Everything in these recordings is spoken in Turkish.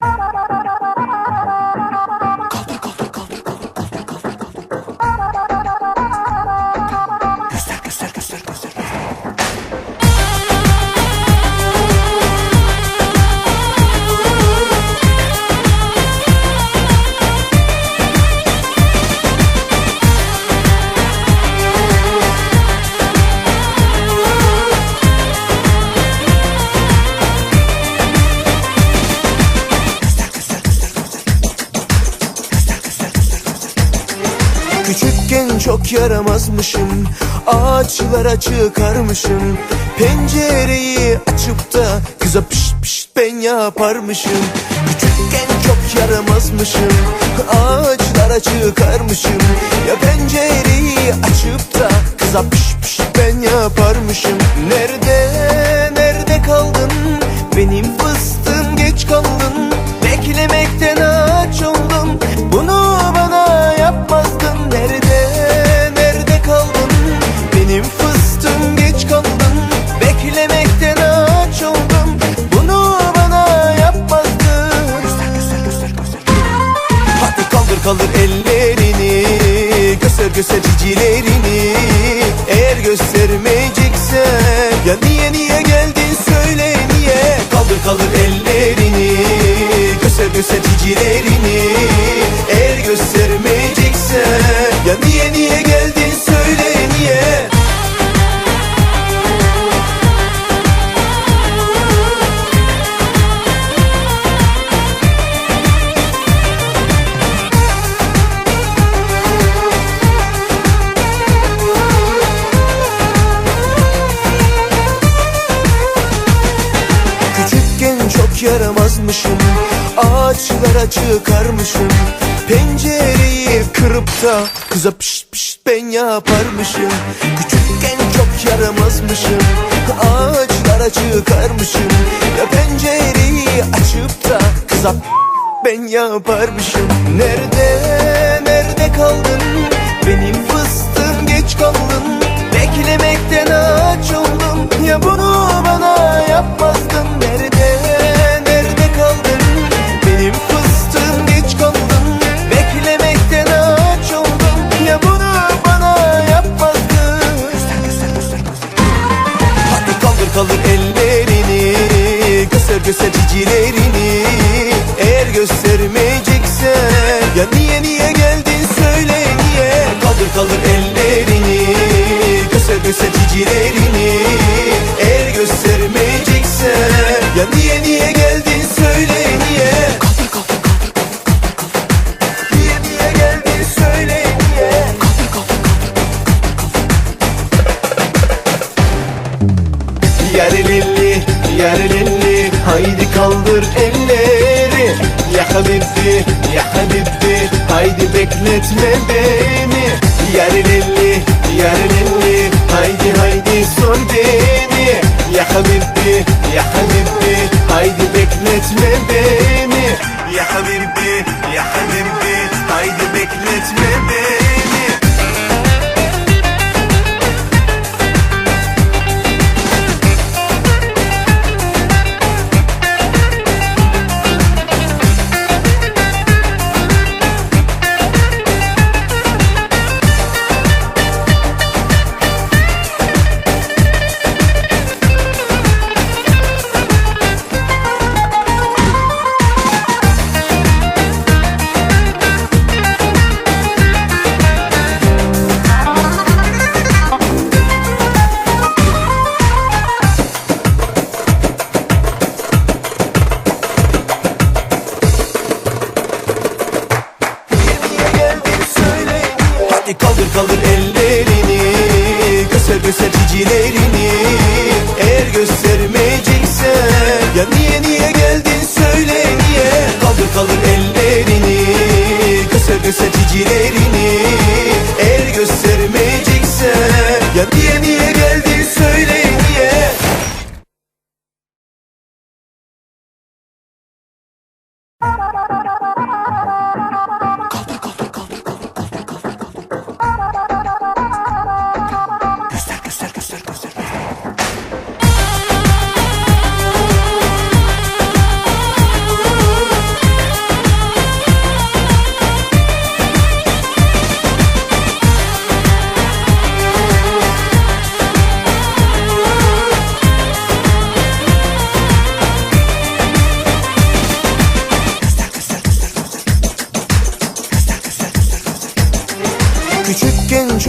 Bye. Çok yaramazmışım. Ağaçlara çıkarmışım. Pencereyi açıp da Kıza pişt pişt ben yaparmışım. Küçükken çok yaramazmışım. Ağaçlara çıkarmışım. Ya pencereyi açıp da Kıza pişt pişt ben yaparmışım. Nerede nerede kaldın? Benim fıstığım geç kaldın. Beklemekten Kaldır ellerini Göster göster cicilerini. Eğer göstermeyeceksen Ya niye niye geldin söyle niye? Kaldır kaldır ellerini Göster göster cicilerini Ağaçlara çıkarmışım Pencereyi kırıp da Kıza pişt pişt ben yaparmışım. Küçükken çok yaramazmışım Ağaçlara çıkarmışım. Ya pencereyi açıp da Kıza ben yaparmışım. Nerede cicilerini Eğer göstermeyeceksen. Ya niye niye geldin söyle niye? Kaldır kaldır ellerini Göster göster cicilerini habibi, ya habibi Haydi bekletme beni. Yarelilli, yarelilli Haydi haydi sor beni. Ya habibi, ya habibi Haydi bekletme beni göster cicilerini Eğer göstermeyeceksen Ya niye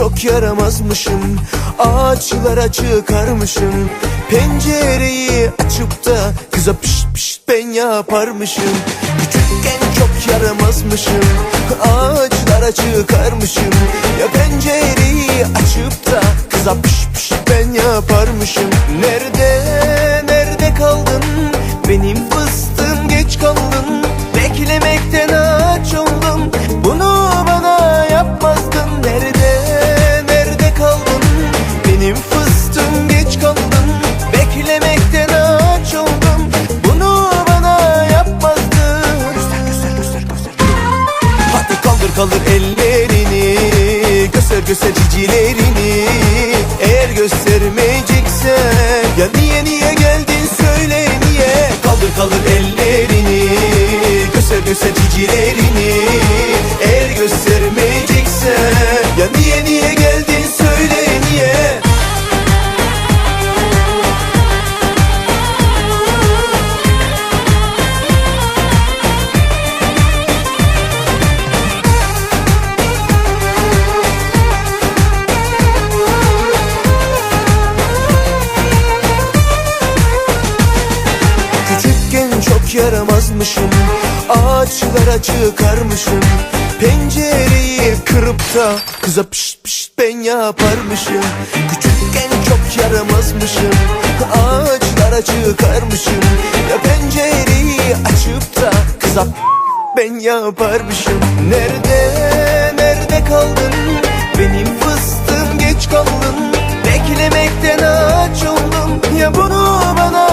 çok yaramazmışım. Ağaçlara çıkarmışım. Pencereyi açıp da Kıza pişt pişt ben yaparmışım. Küçükken çok yaramazmışım. Ağaçlara çıkarmışım. Ya pencereyi açıp da Kıza pişt pişt ben yaparmışım. Nerede Cicilerini Eğer göstermeyeceksen Ya niye niye geldin söyle niye? Kaldır kaldır ellerini Göster göster cicilerini Eğer göstermeyeceksen Yaramazmışım Ağaçlara çıkarmışım. Pencereyi kırıp da Kıza pişt pişt ben yaparmışım. Küçükken çok yaramazmışım Ağaçlara çıkarmışım. Ya pencereyi açıp da Kıza ben yaparmışım. Nerede nerede kaldın? Benim fıstığım geç kaldın. Beklemekten aç oldum. Ya bunu bana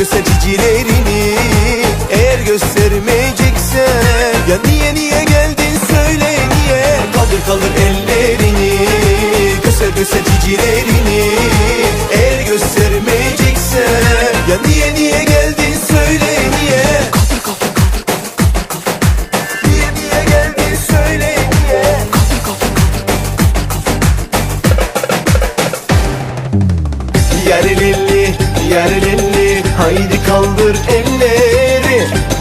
Göster cicilerini Eğer göstermeyeceksen Ya niye niye geldin söyle niye? Kaldır kaldır ellerini Göster göster cicilerini Haydi kaldır elleri.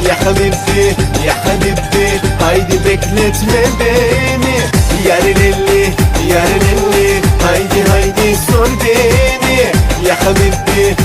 Ya habibi, ya habibi. Haydi bekletme beni. Yarelilli, yarelilli Haydi haydi sor beni. Ya habibi